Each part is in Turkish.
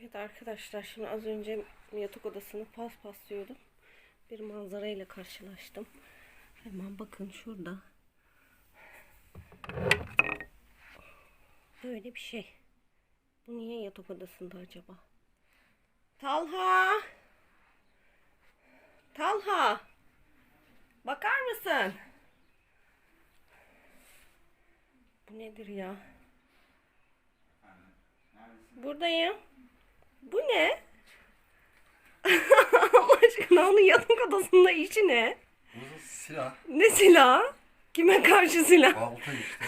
Evet arkadaşlar şimdi az önce yatak odasını pas paslıyordum. Bir manzara ile karşılaştım. Hemen bakın şurada. Böyle bir şey. Bu niye yatak odasında acaba? Talha! Talha! Bakar mısın? Bu nedir ya? Buradayım. Bu ne? Allah aşkına onun yatak odasında işi ne? Bu silah. Ne silah? Kime karşı silah? Balta işte.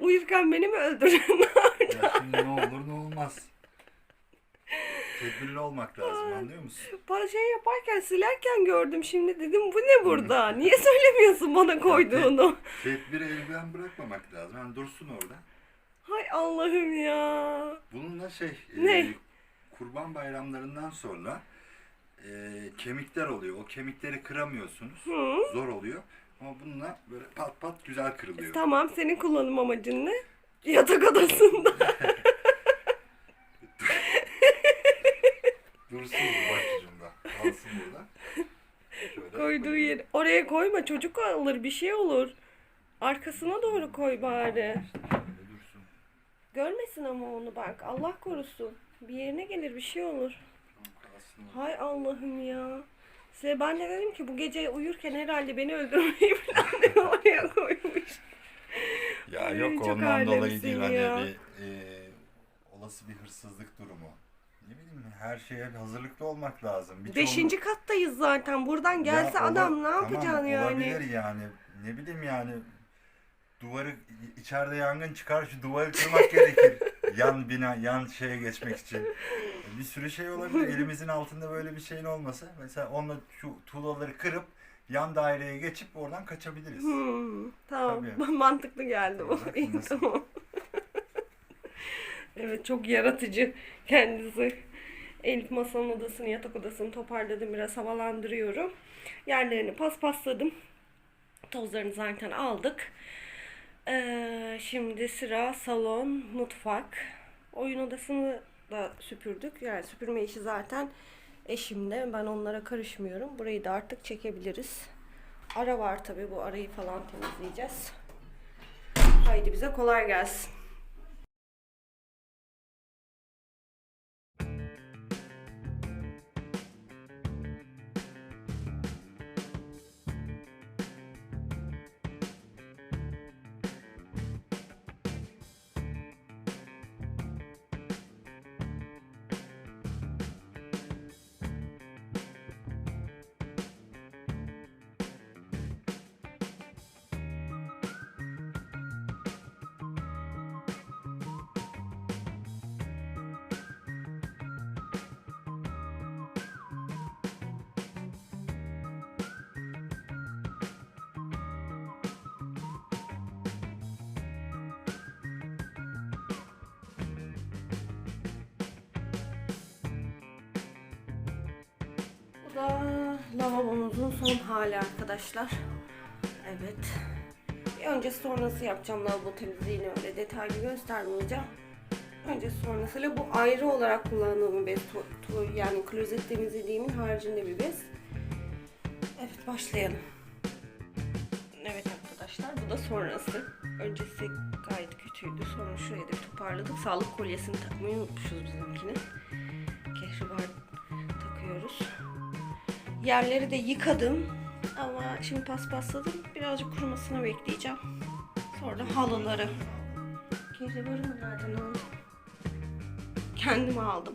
Uyurken beni mi öldürün? Ya şimdi ne olur ne olmaz. Tedbirli olmak lazım anlıyor musun? Ben şey yaparken silerken gördüm şimdi dedim bu ne burada? Niye söylemiyorsun bana koyduğunu? Tedbiri elden bırakmamak lazım. Yani dursun orada. Hay Allah'ım ya. Bununla şey Ne? e, kurban bayramlarından sonra e, kemikler oluyor. O kemikleri kıramıyorsunuz. Hı. Zor oluyor. Ama bununla böyle pat pat güzel kırılıyor. Tamam senin kullanım amacın ne? Yatak odasında. Dursun bu başucunda. Kalsın burada. Şöyle Koyduğu yer. Oraya koyma çocuk alır bir şey olur. Arkasına doğru koy bari. Böyle dursun. Görmesin ama onu bak. Allah korusun. Bir yerine gelir bir şey olur. Tamam. Hay Allah'ım ya. Size ben de dedim ki bu gece uyurken herhalde beni öldürmeyi diye oraya koymuş. Ya Ay, yok çok ondan dolayı değil hani bir e, olası bir hırsızlık durumu. Ne bileyim her şeye hazırlıklı olmak lazım. Birçoğunu- Beşinci kattayız zaten. Buradan gelse Ya ola- adam ne tamam, yapacaksın yani? Olabilir yani. Ne bileyim yani duvarı içeride yangın çıkar şu duvarı kırmak gerekir. Yan bina, yan şeye geçmek için. Bir sürü şey olabilir. Elimizin altında böyle bir şeyin olmasa mesela onunla şu tuğlaları kırıp yan daireye geçip oradan kaçabiliriz. Hmm, tamam. Tabii. Mantıklı geldi bu. İyi, tamam. evet çok yaratıcı kendisi. Elif masanın odasını, yatak odasını toparladım. Biraz havalandırıyorum. Yerlerini paspasladım. Tozlarını zaten aldık. Ee, şimdi sıra salon, mutfak. Oyun odasını da süpürdük. Yani süpürme işi zaten eşimde. Ben onlara karışmıyorum. Burayı da artık çekebiliriz. Ara var tabi bu arayı falan temizleyeceğiz. Haydi bize kolay gelsin. Lavabomuzun son hali arkadaşlar. Evet. Bir öncesi sonrası yapacağım lavabo temizliğini öyle detaylı göstermeyeceğim. Öncesi sonrasıyla bu ayrı olarak kullandığım bir bez. Yani klozet temizlediğimin haricinde bir bez. Evet başlayalım. Evet arkadaşlar bu da sonrası. Öncesi gayet kötüydü. Sonra şuraya da toparladık. Sağlık kolyesini takmayı unutmuşuz bizimkini. Kehribar takıyoruz. Yerleri de yıkadım. Ama şimdi paspasladım. Birazcık kurumasını bekleyeceğim. Sonra halıları. Kehribarı nereden aldım? Kendim aldım.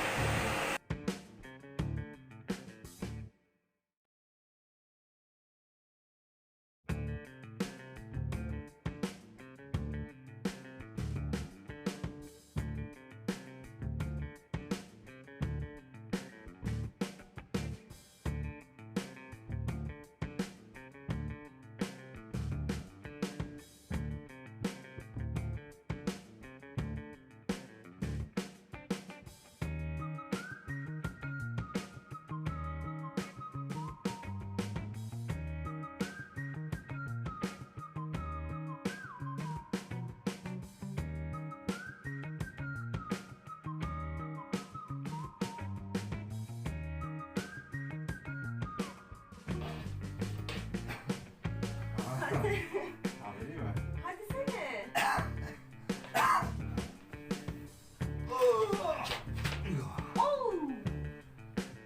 Tamam vereyim mi? Hadi sene. Oo.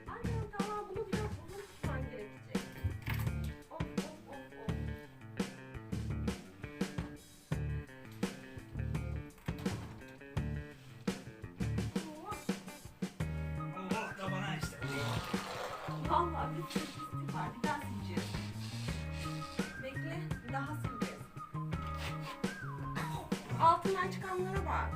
Annem tamam bunu biraz uzun tutman gerekecek. Of of of of. Oh. Allah da bana işte. Vallahi bir Altından çıkanlara bak.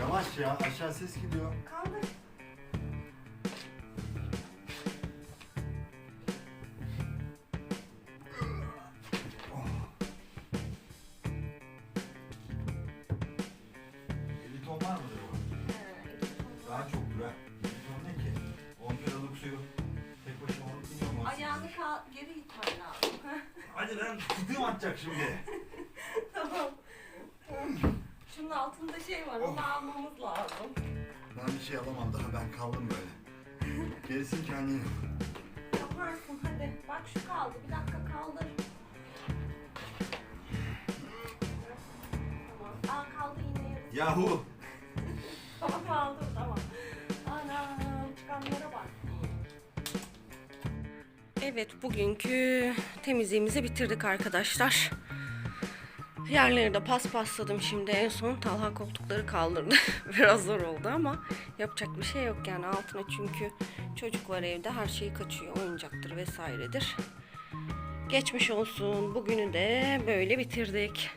Yavaş ya aşağı ses gidiyor. Kaldır. Lan tutuğum atacak şimdi. tamam. Şunun altında şey var. Onu almamız lazım. Ben bir şey alamam daha ben kaldım böyle. Gerisin kendin yap. Yaparsın hadi. Bak şu kaldı. Bir dakika kaldır. Tamam. Aa kaldı yine yarısı. Yahu. Tamam kaldır tamam. Anam çıkanlara bak. Evet bugünkü temizliğimizi bitirdik arkadaşlar. Yerleri de paspasladım şimdi en son Talha koltukları kaldırdı. Biraz zor oldu ama yapacak bir şey yok yani altına çünkü çocuk var evde her şeyi kaçıyor oyuncaktır vesairedir. Geçmiş olsun bugünü de böyle bitirdik.